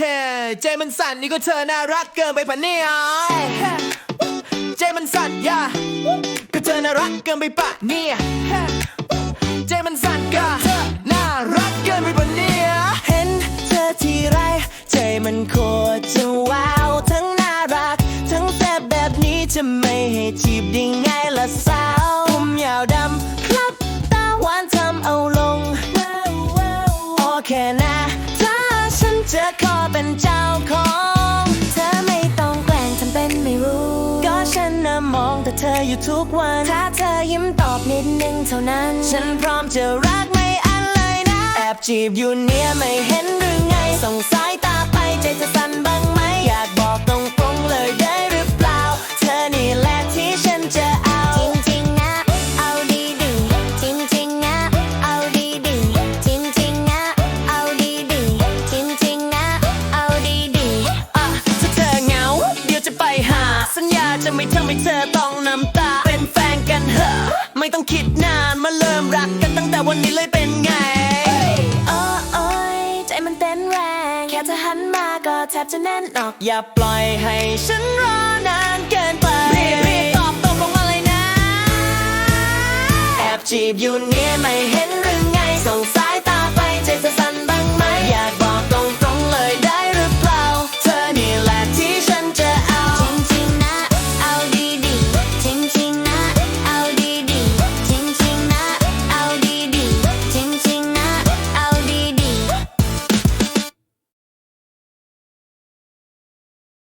ฮ้ใจมันสั่นนี่ก็เธอน่ารักเกินไปปะเนี่ยใจมันสั่นย่าก็เธอน่ารักเกินไปปะเนี่ยใจมันสั่นก็เธอน่ารักเกินไปปะเนี่ยเห็นเธอทีไรใจมันโคตรจะว้าวทั้งน่ารัก ทั้งแซ่บแบบนี้จะไม่ให้จีบได้ไงล่ะสาวผมยาวดำครับตาหวานทำเอาลงโอเคนะ เป็นเจ้าของ เธอไม่ต้องแกล้งทำเป็นไม่รู้ ก็ฉันน่ะมองแต่เธออยู่ทุกวัน ถ้าเธอยิ้มตอบนิดนึงเท่านั้น ฉันพร้อมจะรักไม่อันเลยนะ แอบจีบอยู่เนี่ยไม่เห็น จะไม่ทำให้เธอต้องน้ำตา เป็นแฟนกันเหอะไม่ต้องคิดนานมาเริ่มรักกันตั้งแต่วันนี้เลยเป็นไงโอ้โอ้ยใจมันเต้นแรง แค่เธอหันมาก็แทบจะแน่นออก อย่าปล่อยให้ฉันรอนานเกินไปรีบรีบตอบตกลงมาเลยนะ แอบจีบอยู่เนี่ยไม่เห็น